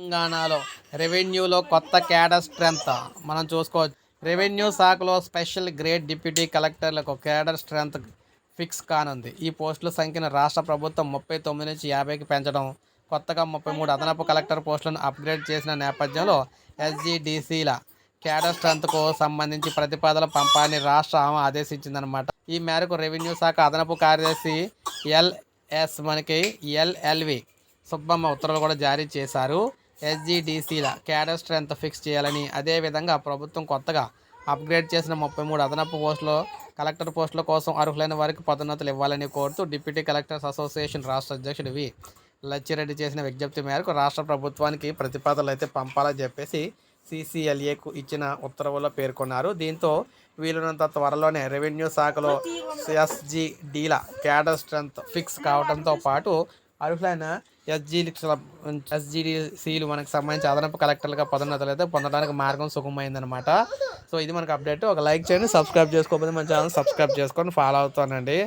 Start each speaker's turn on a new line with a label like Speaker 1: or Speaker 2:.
Speaker 1: తెలంగాణలో రెవెన్యూలో కొత్త cadre strength మనం చూసుకోవచ్చు. రెవెన్యూ శాఖలో స్పెషల్ గ్రేడ్ డిప్యూటీ కలెక్టర్లకు క్యాడర్ స్ట్రెంత్ ఫిక్స్ కానుంది. ఈ పోస్టుల సంఖ్యను రాష్ట్ర ప్రభుత్వం ముప్పై తొమ్మిది నుంచి యాభైకి పెంచడం కొత్తగా ముప్పై మూడు అదనపు కలెక్టర్ పోస్టులను అప్గ్రేడ్ చేసిన నేపథ్యంలో ఎస్జీడీసీల క్యాడర్ స్ట్రెంత్కు సంబంధించి ప్రతిపాదన పంపాలని రాష్ట్ర ఆమె ఆదేశించిందనమాట ఈ మేరకు రెవెన్యూ శాఖ అదనపు కార్యదర్శి ఎల్ఎస్ మనకి ఎల్ఎల్వి సుబ్బమ్మ ఉత్తర్వులు కూడా జారీ చేశారు. ఎస్జిడిసిల క్యాడర్ స్ట్రెంత్ ఫిక్స్ చేయాలని అదేవిధంగా ప్రభుత్వం కొత్తగా అప్గ్రేడ్ చేసిన ముప్పై మూడు అదనపు పోస్టులు కలెక్టర్ పోస్టుల కోసం అర్హులైన వారికి పదోన్నతులు ఇవ్వాలని కోరుతూ డిప్యూటీ కలెక్టర్స్ అసోసియేషన్ రాష్ట్ర అధ్యక్షుడు వి. లచ్చిరెడ్డి చేసిన విజ్ఞప్తి మేరకు రాష్ట్ర ప్రభుత్వానికి ప్రతిపాదనలు అయితే పంపాలని చెప్పేసి సిసిఎల్ఏకు ఇచ్చిన ఉత్తర్వుల్లో పేర్కొన్నారు. దీంతో వీలున్నంత త్వరలోనే రెవెన్యూ శాఖలో ఎస్జిడీల క్యాడర్ స్ట్రెంత్ ఫిక్స్ కావడంతో పాటు అర్హులైన ఎస్జీ ఎస్జిడిసిలు మనకు సంబంధించి అదనపు కలెక్టర్లుగా పదోన్నతులు అయితే పొందడానికి మార్గం సుగమైందనమాట సో ఇది మనకు అప్డేట్ ఒక లైక్ చేయండి సబ్స్క్రైబ్ చేసుకోకపోతే మన ఛానల్ సబ్స్క్రైబ్ చేసుకొని ఫాలో అవుతానండి.